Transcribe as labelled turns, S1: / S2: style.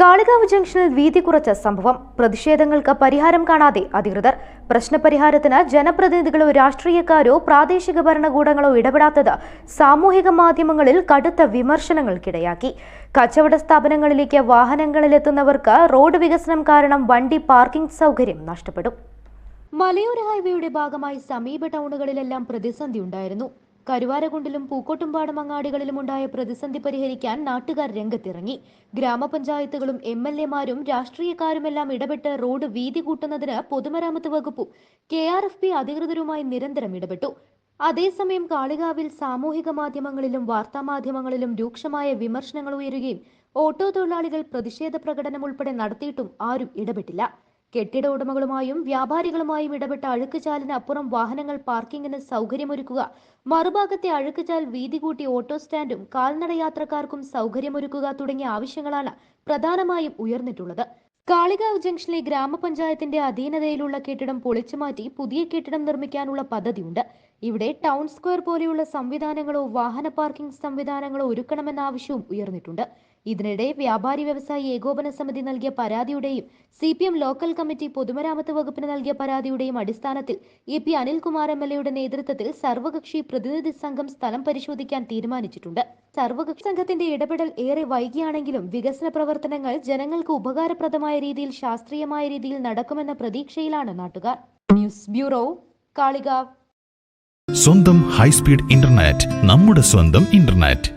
S1: Kalikavu ജംഗ്ഷനിൽ വീതി കുറച്ച സംഭവം പ്രതിഷേധങ്ങൾക്ക് പരിഹാരം കാണാതെ അധികൃതർ പ്രശ്നപരിഹാരത്തിന് ജനപ്രതിനിധികളോ രാഷ്ട്രീയക്കാരോ പ്രാദേശിക ഭരണകൂടങ്ങളോ ഇടപെടാത്തത് സാമൂഹിക മാധ്യമങ്ങളിൽ കടുത്ത വിമർശനങ്ങൾക്കിടയാക്കി. കച്ചവട സ്ഥാപനങ്ങളിലേക്ക് വാഹനങ്ങളിലെത്തുന്നവർക്ക് റോഡ് വികസനം കാരണം വണ്ടി പാർക്കിംഗ് സൗകര്യം നഷ്ടപ്പെടും. മലയോര ഹൈവേയുടെ ഭാഗമായി സമീപ ടൗണുകളിലെല്ലാം പ്രതിസന്ധി ഉണ്ടായിരുന്നു കരുവാരകുണ്ടിലും പൂക്കോട്ടുംപാടം അങ്ങാടികളിലും ഉണ്ടായ പ്രതിസന്ധി പരിഹരിക്കാൻ നാട്ടുകാർ രംഗത്തിറങ്ങി. ഗ്രാമപഞ്ചായത്തുകളും എം എൽ എമാരും രാഷ്ട്രീയക്കാരുമെല്ലാം ഇടപെട്ട് റോഡ് വീതി കൂട്ടുന്നതിന് പൊതുമരാമത്ത് വകുപ്പും കെ ആർ എഫ് പി അധികൃതരുമായി നിരന്തരം ഇടപെട്ടു. അതേസമയം കാളികാവിൽ സാമൂഹിക മാധ്യമങ്ങളിലും വാർത്താമാധ്യമങ്ങളിലും രൂക്ഷമായ വിമർശനങ്ങൾ ഉയരുകയും ഓട്ടോ തൊഴിലാളികൾ പ്രതിഷേധ പ്രകടനം ഉൾപ്പെടെ നടത്തിയിട്ടും ആരും ഇടപെട്ടില്ല. കെട്ടിട ഉടമകളുമായും വ്യാപാരികളുമായും ഇടപെട്ട അഴുക്കുചാലിന് അപ്പുറം വാഹനങ്ങൾ പാർക്കിങ്ങിന് സൗകര്യമൊരുക്കുക. മറുഭാഗത്തെ അഴുക്കുചാൽ വീതി കൂട്ടി ഓട്ടോ സ്റ്റാൻഡും കാൽനട യാത്രക്കാർക്കും സൗകര്യമൊരുക്കുക തുടങ്ങിയ ആവശ്യങ്ങളാണ് പ്രധാനമായും ഉയർന്നിട്ടുള്ളത്. കാളികാവ് ജംഗ്ഷനിലെ ഗ്രാമപഞ്ചായത്തിന്റെ അധീനതയിലുള്ള കെട്ടിടം പൊളിച്ചുമാറ്റി പുതിയ കെട്ടിടം നിർമ്മിക്കാനുള്ള പദ്ധതിയുണ്ട്. ഇവിടെ ടൗൺ സ്ക്വയർ പോലെയുള്ള സംവിധാനങ്ങളോ വാഹന പാർക്കിംഗ് സംവിധാനങ്ങളോ ഒരുക്കണമെന്ന ആവശ്യവും ഉയർന്നിട്ടുണ്ട്. ഇതിനിടെ വ്യാപാരി വ്യവസായി ഏകോപന സമിതി നൽകിയ പരാതിയുടെയും C P M local committee പൊതുമരാമത്ത് വകുപ്പിന് നൽകിയ പരാതിയുടെയും അടിസ്ഥാനത്തിൽ A P Anilkumar M L എയുടെ നേതൃത്വത്തിൽ സർവകക്ഷി പ്രതിനിധി സംഘം സ്ഥലം പരിശോധിക്കാൻ തീരുമാനിച്ചിട്ടുണ്ട്. സർവകക്ഷി സംഘത്തിന്റെ ഇടപെടൽ ഏറെ വൈകിയാണെങ്കിലും വികസന പ്രവർത്തനങ്ങൾ ജനങ്ങൾക്ക് ഉപകാരപ്രദമായ രീതിയിൽ ശാസ്ത്രീയമായ രീതിയിൽ നടക്കുമെന്ന പ്രതീക്ഷയിലാണ് നാട്ടുകാർ. News bureau Kalikavu.
S2: സ്വന്തം ഹൈസ്പീഡ് ഇന്റർനെറ്റ് നമ്മുടെ സ്വന്തം ഇന്റർനെറ്റ്.